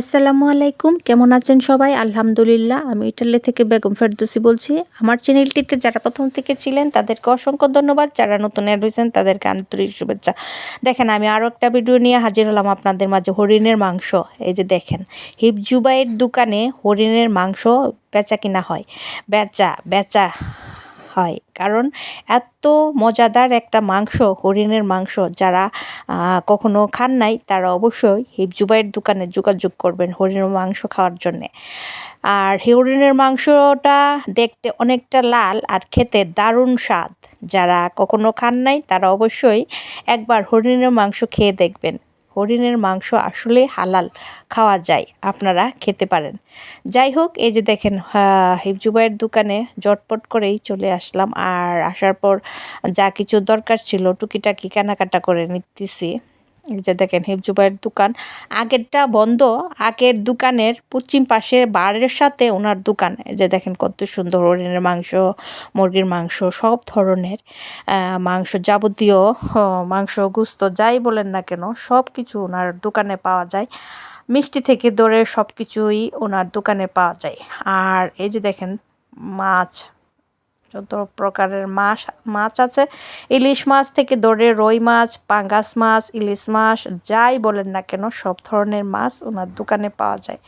আসসালামু আলাইকুম। কেমন আছেন সবাই? আলহামদুলিল্লাহ, আমি ইটালি থেকে বেগম ফেরদৌসি বলছি। আমার চ্যানেলটিতে যারা প্রথম থেকে ছিলেন, তাদেরকে অসংখ্য ধন্যবাদ। যারা নতুন অ্যাড হয়েছেন তাদেরকে আন্তরিক শুভেচ্ছা। দেখেন, আমি আরও একটা ভিডিও নিয়ে হাজির হলাম আপনাদের মাঝে, হরিণের মাংস। এই যে দেখেন, হিপজুবাইয়ের দোকানে হরিণের মাংস বেচা কিনা হয়। বেচা বেচা। হয়। কারণ এত মজাদার একটা মাংস, হরিণের মাংস যারা কখনো খান নাই, তারা অবশ্যই হিপজুবাইয়ের দোকানে যোগাযোগ করবেন হরিণের মাংস খাওয়ার জন্যে। আর হরিণের মাংসটা দেখতে অনেকটা লাল আর খেতে দারুণ স্বাদ। যারা কখনো খান নাই, তারা অবশ্যই একবার হরিণের মাংস খেয়ে দেখবেন। হরিণের মাংস আসলে হালাল খাওয়া যায়, আপনারা খেতে পারেন। যাই হোক, এই যে দেখেন হিপজুবাইয়ের দোকানে জটপট করেই চলে আসলাম। আর আসার পর যা কিছু দরকার ছিল টুকিটাকি কেনাকাটা করে নিতেছি। এই যে দেখেন হিপজুবাইয়ের দোকান। আগেরটা বন্ধ, আগের দোকানের পশ্চিম পাশে বারের সাথে ওনার দোকান। যে দেখেন কত সুন্দর হরিণের মাংস, মুরগির মাংস, সব ধরনের মাংস যাবতীয় মাংস, গুস্ত, যাই বলেন না কেন সব কিছু ওনার দোকানে পাওয়া যায়। মিষ্টি থেকে ধরে সব কিছুই ওনার দোকানে পাওয়া যায়। আর এই যে দেখেন মাছ যত প্রকারের মাছ মাছ আছে, ইলিশ মাছ থেকে ধরে রই মাছ, পাঙ্গাস মাছ, ইলিশ মাছ, যাই বলেন না কেন, সব ধরনের মাছ ওনার দোকানে পাওয়া যায়।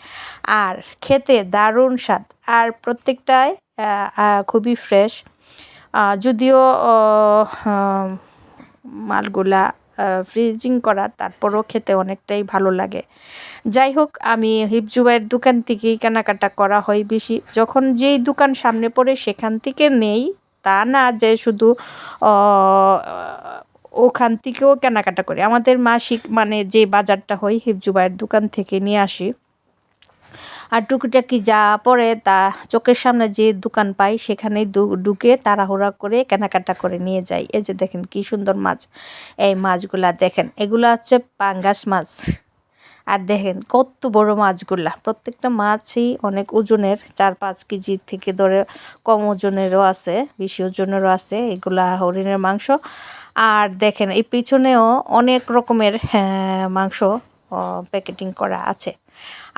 আর খেতে দারুণ স্বাদ। আর প্রত্যেকটাই খুবই ফ্রেশ যদিও মালগুলা ফ্রিজিং করা, তারপরও খেতে অনেকটাই ভালো লাগে। যাই হোক, আমি হিপজুবাইয়ের দোকান থেকেই কেনাকাটা করা হয় বেশি। যখন যেই দোকান সামনে পড়ে সেখান থেকে নেই, তা না যে শুধু ওখান থেকেও কেনাকাটা করি। আমাদের মাসিক মানে যে বাজারটা হয় হিপজুবাইয়ের দোকান থেকে নিয়ে আসি। আর টুকিটাকি যা পড়ে তা চোখের সামনে যে দোকান পাই সেখানেই ঢুকে তাড়াহুড়া করে কেনাকাটা করে নিয়ে যাই। এই যে দেখেন কি সুন্দর মাছ। এই মাছগুলা দেখেন এগুলো হচ্ছে পাঙ্গাস মাছ। আর দেখেন কত বড় মাছগুলা। প্রত্যেকটা মাছই অনেক ওজনের চার পাঁচ কেজি থেকে ধরে কম ওজনেরও আছে বেশি ওজনেরও আছে এগুলা হরিণের মাংস। আর দেখেন এই পিছনেও অনেক রকমের হ্যাঁ, মাংস প্যাকেটিং করা আছে।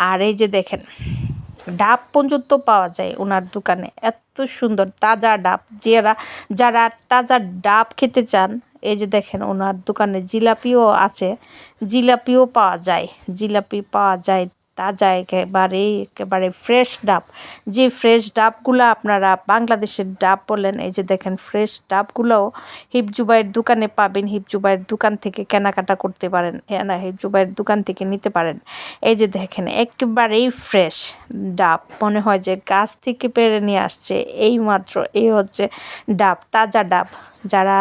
আর এই যে দেখেন, ডাব পর্যন্ত পাওয়া যায় ওনার দোকানে। এত সুন্দর তাজা ডাব। যারা যারা তাজা ডাব খেতে চান, এই যে দেখেন ওনার দোকানে জিলাপিও আছে। জিলাপিও পাওয়া যায়, জিলাপি পাওয়া যায় তাজা একেবারে একেবারে ফ্রেশ ডাব। যে ফ্রেশ ডাবগুলো আপনারা বাংলাদেশের ডাব বলেন, এই যে দেখেন ফ্রেশ ডাবগুলোও হিপজুবাইয়ের দোকানে পাবেন, হিপজুবাইয়ের দোকান থেকে কেনাকাটা করতে পারেন না, হিপজুবাইয়ের দোকান থেকে নিতে পারেন। এই যে দেখেন একেবারেই ফ্রেশ ডাব, মনে হয় যে গাছ থেকে পেরে নিয়ে আসছে এই মাত্র এই হচ্ছে ডাব, তাজা ডাব। যারা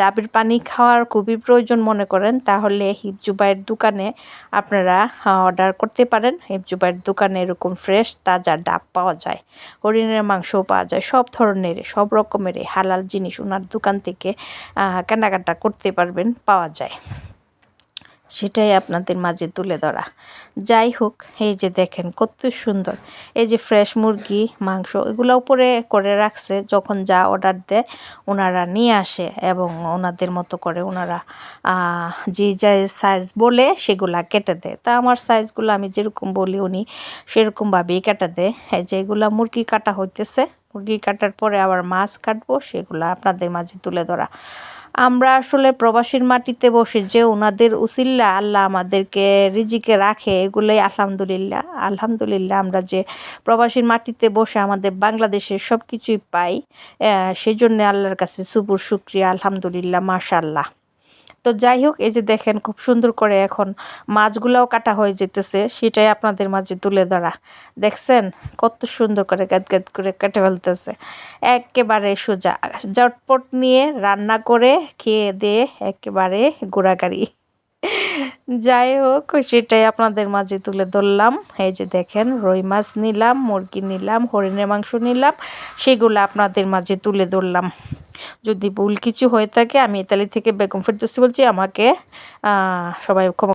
ডাবের পানি খাওয়ার খুবই প্রয়োজন মনে করেন, তাহলে হিপজুবাইয়ের দোকানে আপনারা অর্ডার করতে পারেন। হিপজুবাইয়ের দোকানে এরকম ফ্রেশ, তাজা ডাব পাওয়া যায়। হরিণের মাংসও পাওয়া যায়। সব ধরনের, সব রকমের হালাল জিনিস ওনার দোকান থেকে কেনাকাটা করতে পারবেন, পাওয়া যায়। সেটাই আপনাদের মাঝে তুলে ধরা। যাই হোক, এই যে দেখেন কত সুন্দর। এই যে ফ্রেশ মুরগি, মাংস, এগুলো উপরে করে রাখছে, যখন যা অর্ডার দেয়, ওনারা নিয়ে আসে এবং ওনাদের মতো করে ওনারা যে যা সাইজ বলে সেগুলা কেটে দেয়। তা আমার সাইজগুলো আমি যেরকম বলি উনি, সেরকমভাবেই কেটে দেয়। যেগুলা মুরগি কাটা হইতেছে, মুরগি কাটার পরে আবার মাছ কাটবো, সেগুলো আপনাদের মাঝে তুলে ধরা। আমরা আসলে প্রবাসীর মাটিতে বসে যে ওনাদের উসিল্লা আল্লাহ আমাদেরকে রিজিকে রাখে, এগুলোই আলহামদুলিল্লাহ। আলহামদুলিল্লাহ আমরা যে প্রবাসীর মাটিতে বসে আমাদের বাংলাদেশে সব কিছুই পাই সেজন্য আল্লাহর কাছে সুপুর শুক্রিয়া, আলহামদুলিল্লাহ মাশাল্লাহ তো যাই হোক, এই যে দেখেন খুব সুন্দর করে এখন মাছগুলাও কাটা হয়ে যেতেছে, সেটাই আপনাদের মাঝে তুলে ধরা। দেখছেন? কত সুন্দর করে গাদ গাদ করে কেটে ফেলতেছে। একেবারে সোজা। জটপট নিয়ে রান্না করে খেয়ে দিয়ে একেবারে গোড়াগাড়ি। যাই হোক, সেটাই আপনাদের মাঝে তুলে ধরলাম। এই যে দেখেন, রুই মাছ নিলাম, মুরগি নিলাম, হরিণের মাংস নিলাম, সেগুলো আপনাদের মাঝে তুলে ধরলাম। যদি ভুল কিছু হয়ে থাকে আমি ইতালি থেকে বেগম ফেরদৌসি বলছি আমাকে সবাই ক্ষমা